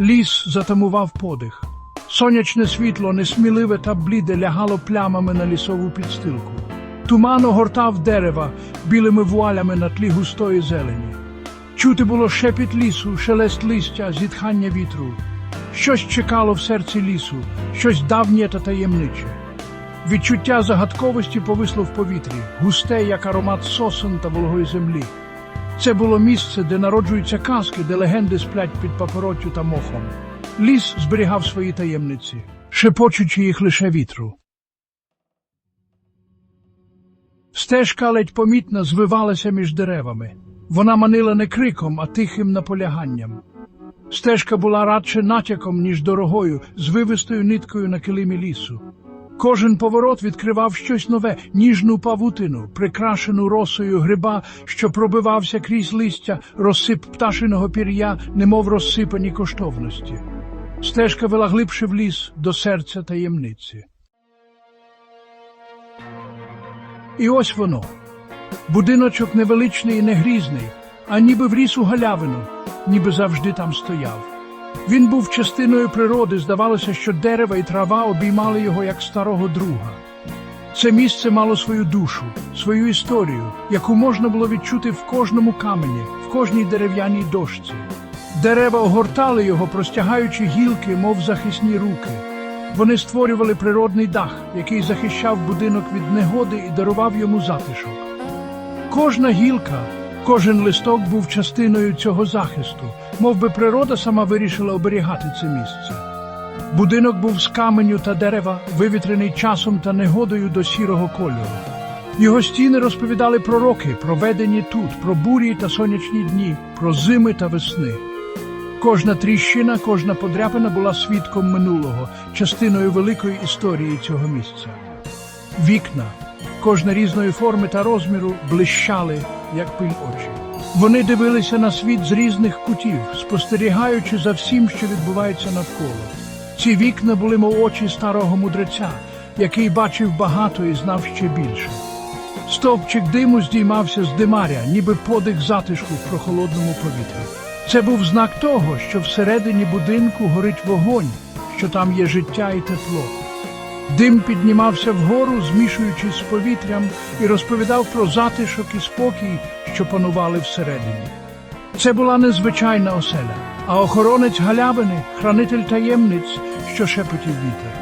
Ліс затамував подих. Сонячне світло, несміливе та бліде, лягало плямами на лісову підстилку. Туман огортав дерева білими вуалями на тлі густої зелені. Чути було шепіт лісу, шелест листя, зітхання вітру. Щось чекало в серці лісу, щось давнє та таємниче. Відчуття загадковості повисло в повітрі, густе, як аромат сосен та вологої землі. Це було місце, де народжуються казки, де легенди сплять під папороттю та мохом. Ліс зберігав свої таємниці, шепочучи їх лише вітру. Стежка ледь помітно звивалася між деревами. Вона манила не криком, а тихим наполяганням. Стежка була радше натяком, ніж дорогою, звивистою ниткою на килимі лісу. Кожен поворот відкривав щось нове, ніжну павутину, прикрашену росою гриба, що пробивався крізь листя, розсип пташиного пір'я, немов розсипані коштовності. Стежка вела глибше в ліс до серця таємниці. І ось воно. Будиночок невеличний і негрізний, а ніби вріс у галявину, ніби завжди там стояв. Він був частиною природи, здавалося, що дерева і трава обіймали його як старого друга. Це місце мало свою душу, свою історію, яку можна було відчути в кожному камені, в кожній дерев'яній дошці. Дерева огортали його, простягаючи гілки, мов захисні руки. Вони створювали природний дах, який захищав будинок від негоди і дарував йому затишок. Кожна гілка, кожен листок був частиною цього захисту, мов би природа сама вирішила оберігати це місце. Будинок був з каменю та дерева, вивітрений часом та негодою до сірого кольору. Його стіни розповідали про роки, проведені тут, про бурі та сонячні дні, про зими та весни. Кожна тріщина, кожна подряпина була свідком минулого, частиною великої історії цього місця. Вікна, кожна різної форми та розміру, блищали, як пиль очі. Вони дивилися на світ з різних кутів, спостерігаючи за всім, що відбувається навколо. Ці вікна були мов очі старого мудреця, який бачив багато і знав ще більше. Стовпчик диму здіймався з димаря, ніби подих затишку в прохолодному повітрі. Це був знак того, що всередині будинку горить вогонь, що там є життя і тепло. Дим піднімався вгору, змішуючись з повітрям, і розповідав про затишок і спокій, що панували всередині. Це була незвичайна оселя, а охоронець галявини, хранитель таємниць, що шепотів вітер.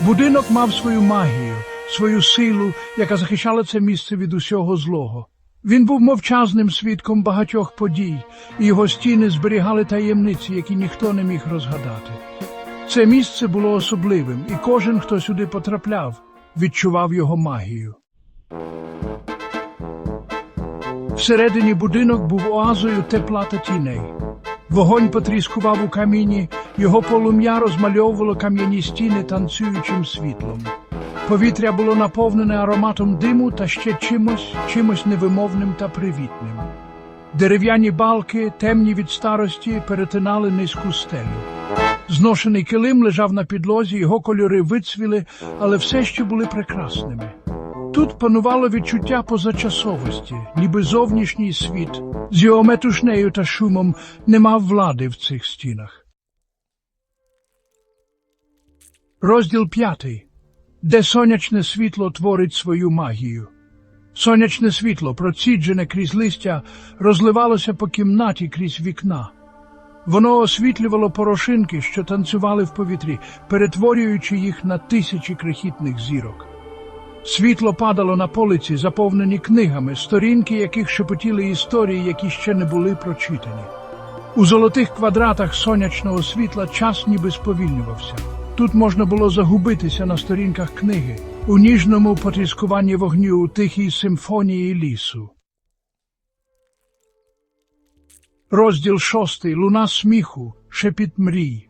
Будинок мав свою магію, свою силу, яка захищала це місце від усього злого. Він був мовчазним свідком багатьох подій, і його стіни зберігали таємниці, які ніхто не міг розгадати. Це місце було особливим, і кожен, хто сюди потрапляв, відчував його магію. Всередині будинок був оазою тепла та тіней. Вогонь потріскував у каміні, його полум'я розмальовувало кам'яні стіни танцюючим світлом. Повітря було наповнене ароматом диму та ще чимось, чимось невимовним та привітним. Дерев'яні балки, темні від старості, перетинали низьку стелю. Зношений килим лежав на підлозі, його кольори вицвіли, але все ще були прекрасними. Тут панувало відчуття позачасовості, ніби зовнішній світ з його метушнею та шумом не мав влади в цих стінах. Розділ п'ятий, де сонячне світло творить свою магію. Сонячне світло, проціджене крізь листя, розливалося по кімнаті крізь вікна. Воно освітлювало порошинки, що танцювали в повітрі, перетворюючи їх на тисячі крихітних зірок. Світло падало на полиці, заповнені книгами, сторінки яких шепотіли історії, які ще не були прочитані. У золотих квадратах сонячного світла час ніби сповільнювався. Тут можна було загубитися на сторінках книги, у ніжному потріскуванні вогню у тихій симфонії лісу. Розділ шостий. Луна сміху, шепіт мрій.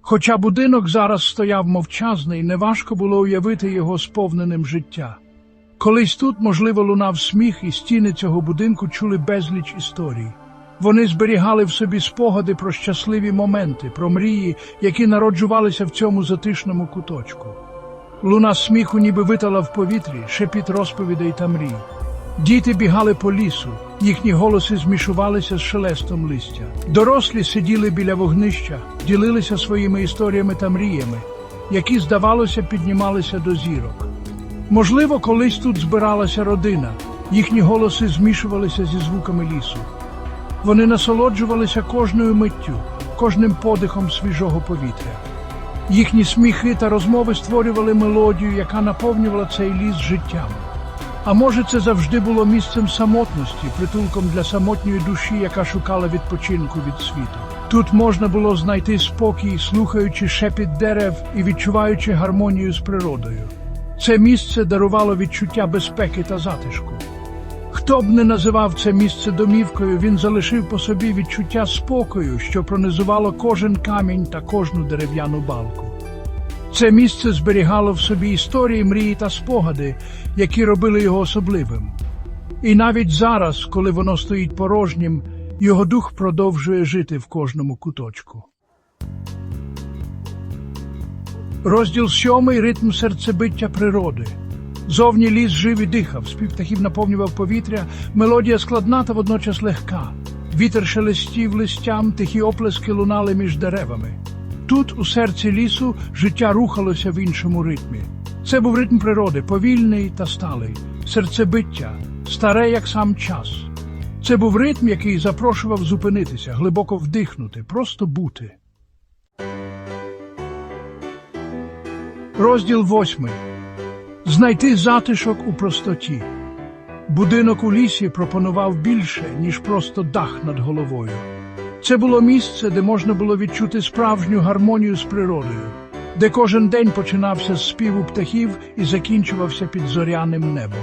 Хоча будинок зараз стояв мовчазний, неважко було уявити його сповненим життя. Колись тут, можливо, лунав сміх, і стіни цього будинку чули безліч історій. Вони зберігали в собі спогади про щасливі моменти, про мрії, які народжувалися в цьому затишному куточку. Луна сміху ніби витала в повітрі, шепіт розповідей та мрій. Діти бігали по лісу, їхні голоси змішувалися з шелестом листя. Дорослі сиділи біля вогнища, ділилися своїми історіями та мріями, які, здавалося, піднімалися до зірок. Можливо, колись тут збиралася родина, їхні голоси змішувалися зі звуками лісу. Вони насолоджувалися кожною миттю, кожним подихом свіжого повітря. Їхні сміхи та розмови створювали мелодію, яка наповнювала цей ліс життям. А може, це завжди було місцем самотності, притулком для самотньої душі, яка шукала відпочинку від світу. Тут можна було знайти спокій, слухаючи шепіт дерев і відчуваючи гармонію з природою. Це місце дарувало відчуття безпеки та затишку. Хто б не називав це місце домівкою, він залишив по собі відчуття спокою, що пронизувало кожен камінь та кожну дерев'яну балку. Це місце зберігало в собі історії, мрії та спогади, які робили його особливим. І навіть зараз, коли воно стоїть порожнім, його дух продовжує жити в кожному куточку. Розділ сьомий ритм серцебиття природи. Зовні ліс жив і дихав, спів птахів наповнював повітря, мелодія складна та водночас легка. Вітер шелестів листям, тихі оплески лунали між деревами. Тут, у серці лісу, життя рухалося в іншому ритмі. Це був ритм природи, повільний та сталий, серцебиття, старе, як сам час. Це був ритм, який запрошував зупинитися, глибоко вдихнути, просто бути. Розділ восьмий. Знайти затишок у простоті. Будинок у лісі пропонував більше, ніж просто дах над головою. Це було місце, де можна було відчути справжню гармонію з природою, де кожен день починався з співу птахів і закінчувався під зоряним небом.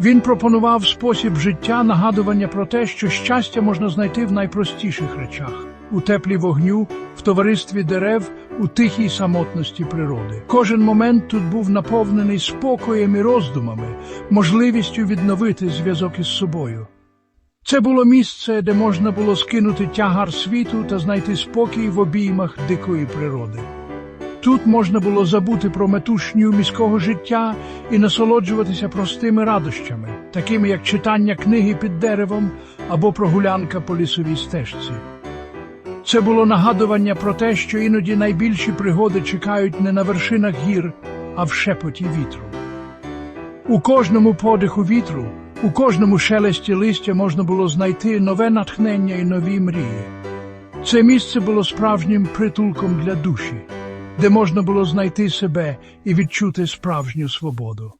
Він пропонував спосіб життя, нагадування про те, що щастя можна знайти в найпростіших речах у теплі вогню, в товаристві дерев, у тихій самотності природи. Кожен момент тут був наповнений спокоєм і роздумами, можливістю відновити зв'язок із собою. Це було місце, де можна було скинути тягар світу та знайти спокій в обіймах дикої природи. Тут можна було забути про метушню міського життя і насолоджуватися простими радощами, такими як читання книги під деревом або прогулянка по лісовій стежці. Це було нагадування про те, що іноді найбільші пригоди чекають не на вершинах гір, а в шепоті вітру. У кожному подиху вітру, у кожному шелесті листя можна було знайти нове натхнення і нові мрії. Це місце було справжнім притулком для душі, де можна було знайти себе і відчути справжню свободу.